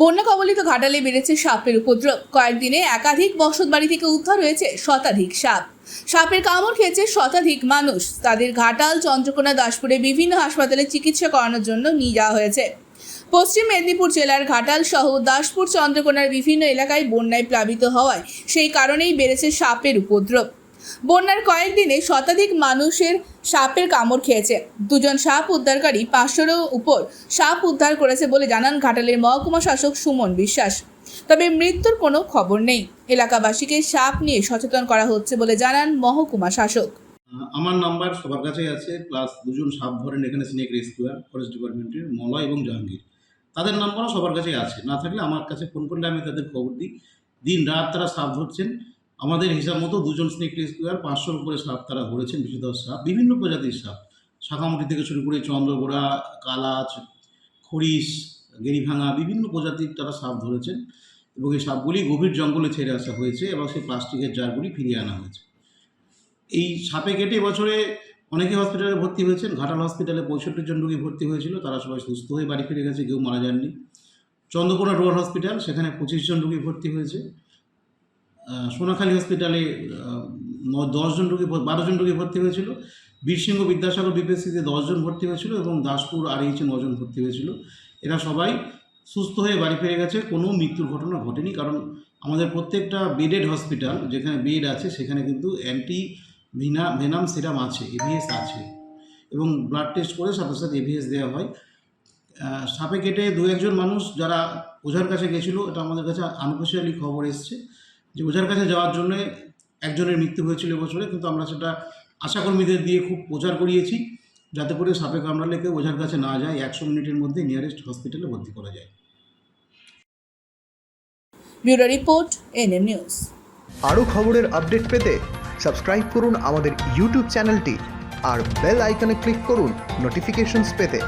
বন্যা কবলিত ঘাটালে বেড়েছে সাপের উপদ্রব। কয়েকদিনে একাধিক বসত বাড়ি থেকে উদ্ধার হয়েছে শতাধিক সাপ। সাপের কামড় খেয়েছে শতাধিক মানুষ। তাদের ঘাটাল, চন্দ্রকোনা, দাসপুরে বিভিন্ন হাসপাতালে চিকিৎসা করানোর জন্য নিয়ে যাওয়া হয়েছে। পশ্চিম মেদিনীপুর জেলার ঘাটাল সহ দাসপুর, চন্দ্রকোনার বিভিন্ন এলাকায় বন্যায় প্লাবিত হওয়ায় সেই কারণেই বেড়েছে সাপের উপদ্রব। বন্যার কয়েকদিনে শতাধিক মানুষের সাপের কামড় খেয়েছে। দুজন সাপ উদ্ধারকারী পাঁচশোরও উপর সাপ উদ্ধার করেছে বলে জানান ঘাটালের মহকুমা শাসক সুমন বিশ্বাস। তবে মৃত্যুর কোনো খবর নেই। এলাকাবাসীকে সাপ নিয়ে সচেতন করা হচ্ছে বলে জানান মহকুমা শাসক। আমার নাম্বার সবার কাছেই আছে প্লাস দুজন সাপ ধরেন এখানে স্নেক রেস্কিউয়ার ফরেস্ট ডিপার্টমেন্টের মলয় এবং জাহাঙ্গীর। তাদের নাম্বারও সবার কাছেই আছে। না থাকলে আমার কাছে ফোন করলে আমি তাদের খবর দিই। দিন রাত তারা সাপ ধরছেন আমাদের হিসাব মতো দুজন স্নেক রেস্কিউয়ার পাঁচশোর উপরে সাপ তারা ধরেছেন বিষধর সাপ, বিভিন্ন প্রজাতির সাপ। শাখামুটি থেকে শুরু করে চন্দ্রগোড়া কালাচ, খরিশ, গেরিভাঙা, বিভিন্ন প্রজাতির তারা সাপ ধরেছেন এবং এই সাপগুলি গভীর জঙ্গলে ছেড়ে আসা হয়েছে এবং সেই প্লাস্টিকের জারগুলি ফিরিয়ে আনা হয়েছে। এই সাপে কেটে এবছরে অনেকে হসপিটালে ভর্তি হয়েছেন, ঘাটাল হসপিটালে পঁয়ষট্টি জন রোগী ভর্তি হয়েছিল, তারা সবাই সুস্থ হয়ে বাড়ি ফিরে গেছে, কেউ মারা যাননি। চন্দ্রকোনা রোড হসপিটাল, সেখানে পঁচিশ জন রোগী ভর্তি হয়েছে। সোনাখালী হসপিটালে দশজন রোগী ভ- বারো জন রোগী ভর্তি হয়েছিল। বীরসিংহ বিদ্যাসাগর বিপিএসসিতে দশজন ভর্তি হয়েছিল এবং দাসপুর আর এইচে নজন ভর্তি হয়েছিল। এরা সবাই সুস্থ হয়ে বাড়ি ফিরে গেছে। কোনো মৃত্যুর ঘটনা ঘটেনি কারণ আমাদের প্রত্যেকটা বেডেড হসপিটাল যেখানে বেড আছে সেখানে কিন্তু অ্যান্টি ভিনা ভেনাম সিরাম আছে এভিএস আছে এবং ব্লাড টেস্ট করে সাথে সাথে এভিএস দেওয়া হয়। সাপে কেটে দু একজন মানুষ যারা ওঝার কাছে গেছিল, এটা আমাদের কাছে আনঅফিসিয়ালি খবর এসছে। যে ওঝার কাছে যাওয়ার জন্য একজনের মৃত্যু হয়েছিল বছরে কিন্তু আমরা সেটা আশাকর্মীদের দিয়ে খুব প্রচার করিয়েছি যাতে করে সাপে কামড়ালে কেউ ওঝার কাছে না যায় একশো মিনিটের মধ্যে নিয়ারেস্ট হসপিটালে ভর্তি করা যায়। Bureau report NM news. আরও খবরের আপডেট পেতে সাবস্ক্রাইব করুন আমাদের ইউটিউব চ্যানেলটি আর বেল আইকনে ক্লিক করুন নোটিফিকেশনস পেতে।